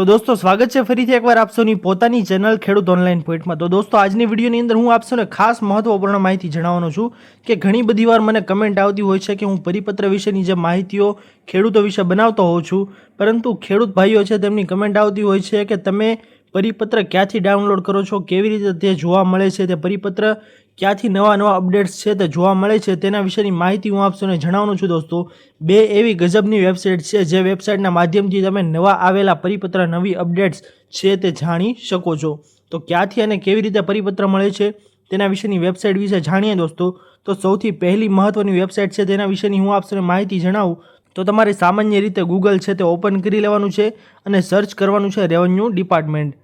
તો દોસ્તો, સ્વાગત છે ફરીથી એકવાર આપસોની પોતાની ચેનલ ખેડૂત ઓનલાઈન પોઈન્ટમાં. તો દોસ્તો, આજની વિડીયોની અંદર હું આપસોને ખાસ મહત્વપૂર્ણ માહિતી જણાવવાનો છું કે ઘણી બધી વાર મને કમેન્ટ આવતી હોય છે કે હું પરિપત્ર વિશેની જે માહિતીઓ ખેડૂતો વિશે બનાવતો હોઉં છું, પરંતુ ખેડૂત ભાઈઓ છે તેમની કમેન્ટ આવતી હોય છે કે તમે પરિપત્ર ક્યાંથી ડાઉનલોડ કરો છો, કેવી રીતે તે જોવા મળે છે, તે પરિપત્ર ક્યાંથી નવા નવા અપડેટ્સ છે તે જોવા મળે છે તેના વિશેની માહિતી હું આપશોને જણાવવાનું છું દોસ્તો. બે એવી ગજબની વેબસાઇટ છે જે વેબસાઇટના માધ્યમથી તમે નવા આવેલા પરિપત્ર, નવી અપડેટ્સ છે તે જાણી શકો છો. તો ક્યાંથી અને કેવી રીતે પરિપત્ર મળે છે તેના વિશેની વેબસાઇટ વિશે જાણીએ દોસ્તો. તો સૌથી પહેલી મહત્ત્વની વેબસાઇટ છે તેના વિશેની હું આપશોને માહિતી જણાવું. તો તમારે સામાન્ય રીતે ગૂગલ છે તે ઓપન કરી લેવાનું છે અને સર્ચ કરવાનું છે રેવન્યુ ડિપાર્ટમેન્ટ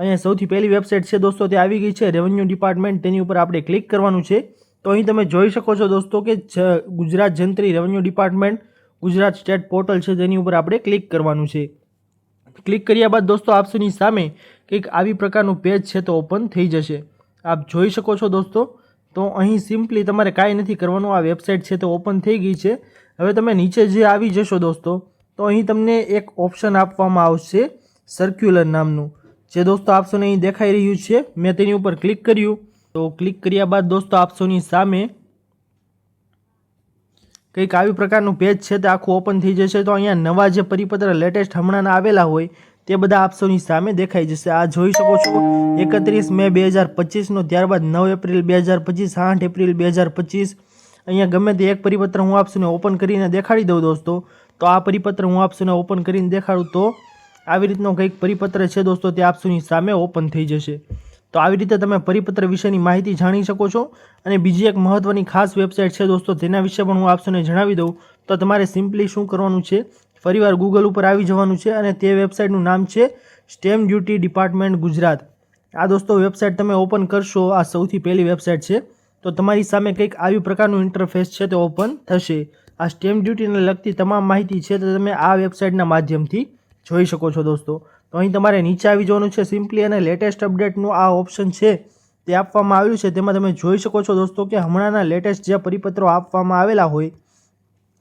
અહીંયા સૌથી પહેલી વેબસાઇટ છે દોસ્તો, તે આવી ગઈ છે રેવન્યુ ડિપાર્ટમેન્ટ તેની ઉપર આપણે ક્લિક કરવાનું છે. તો અહીં તમે જોઈ શકો છો દોસ્તો કે Gujarat જંત્રી revenue department Gujarat state portal છે તેની ઉપર આપણે ક્લિક કરવાનું છે. ક્લિક કર્યા બાદ દોસ્તો આપસોની સામે કંઈક આવી પ્રકારનું પેજ છે તો ઓપન થઈ જશે. આપ જોઈ શકો છો દોસ્તો. તો અહીં સિમ્પલી તમારે કાંઈ નથી કરવાનું, આ વેબસાઇટ છે તો ઓપન થઈ ગઈ છે. હવે તમે નીચે જે આવી જશો દોસ્તો, તો અહીં તમને એક ઓપ્શન આપવામાં આવશે સર્ક્યુલર નામનું. જે દોસ્તો આપસોને અહીં દેખાઈ રહ્યું છે, મેં તેની ઉપર ક્લિક કર્યું. તો ક્લિક કર્યા બાદ દોસ્તો આપસોની સામે કંઈક આવી પ્રકારનું પેજ છે, તે આખું ઓપન થઈ જશે. તો અહીંયા નવા જે પરિપત્ર લેટેસ્ટ હમણાંના આવેલા હોય, તે બધા આપસોની સામે દેખાઈ જશે. આ જોઈ શકો છો, એકત્રીસ મે બે હજાર પચીસનો ત્યારબાદ નવ એપ્રિલ બે હજાર પચીસ, આઠ એપ્રિલ બે હજાર પચીસ. અહીંયા ગમે તે એક પરિપત્ર હું આપશોને ઓપન કરીને દેખાડી દઉં દોસ્તો. તો આ પરિપત્ર હું આપશોને ઓપન કરીને દેખાડું તો આવી રીતનો કંઈક પરિપત્ર છે દોસ્તો તે આપસુની સામે ઓપન થઈ જશે. તો આવી રીતે તમે પરિપત્ર વિશેની માહિતી જાણી શકો છો અને બીજી એક મહત્ત્વની ખાસ વેબસાઇટ છે દોસ્તો તેના વિશે પણ હું આપસોને જણાવી દઉં. તો તમારે સિમ્પલી શું કરવાનું છે? ફરીવાર ગૂગલ ઉપર આવી જવાનું છે અને તે વેબસાઇટનું નામ છે સ્ટેમ ડ્યુટી ડિપાર્ટમેન્ટ ગુજરાત. આ દોસ્તો વેબસાઇટ તમે ઓપન કરશો, આ સૌથી પહેલી વેબસાઇટ છે. તો તમારી સામે કંઈક આવી પ્રકારનું ઇન્ટરફેસ છે તે ઓપન થશે. આ સ્ટેમ ડ્યુટીને લગતી તમામ માહિતી છે તે તમે આ વેબસાઇટના માધ્યમથી જોઈ શકો છો દોસ્તો. તો અહીં તમારે નીચે આવી જવાનું છે સિમ્પલી અને લેટેસ્ટ અપડેટનું આ ઓપ્શન છે તે આપવામાં આવ્યું છે. તેમાં તમે જોઈ શકો છો દોસ્તો કે હમણાંના લેટેસ્ટ જે પરિપત્રો આપવામાં આવેલા હોય,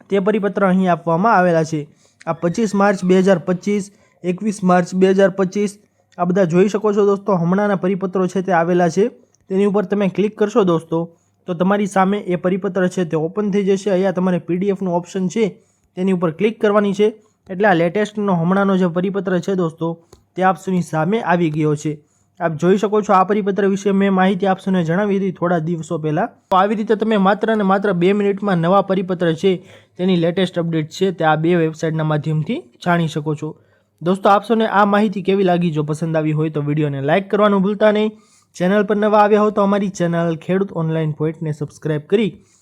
તે પરિપત્ર અહીં આપવામાં આવેલા છે. આ પચીસ માર્ચ બે હજાર પચીસ, એકવીસ માર્ચ બે હજાર પચીસ, આ બધા જોઈ શકો છો દોસ્તો. હમણાંના પરિપત્રો છે તે આવેલા છે. તેની ઉપર તમે ક્લિક કરશો દોસ્તો, તો તમારી સામે એ પરિપત્ર છે તે ઓપન થઈ જશે. અહીંયા તમારે પીડીએફનું ઓપ્શન છે, તેની ઉપર ક્લિક કરવાની છે. એટલે આ લેટેસ્ટનો હમણાંનો જે પરિપત્ર છે દોસ્તો, તે આપસુની સામે આવી ગયો છે. આપ જોઈ શકો છો આ પરિપત્ર વિશે મેં માહિતી આપસોને જણાવી હતી થોડા દિવસો પહેલાં. તો આવી રીતે તમે માત્ર ને માત્ર બે મિનિટમાં નવા પરિપત્ર છે, તેની લેટેસ્ટ અપડેટ છે, તે આ બે વેબસાઇટના માધ્યમથી જાણી શકો છો. દોસ્તો આપસોને આ માહિતી કેવી લાગી? જો પસંદ આવી હોય તો વિડીયોને લાઇક કરવાનું ભૂલતા નહીં. ચેનલ પર નવા આવ્યા હો તો અમારી ચેનલ ખેડૂત ઓનલાઈન પોઈન્ટને સબસ્ક્રાઇબ કરી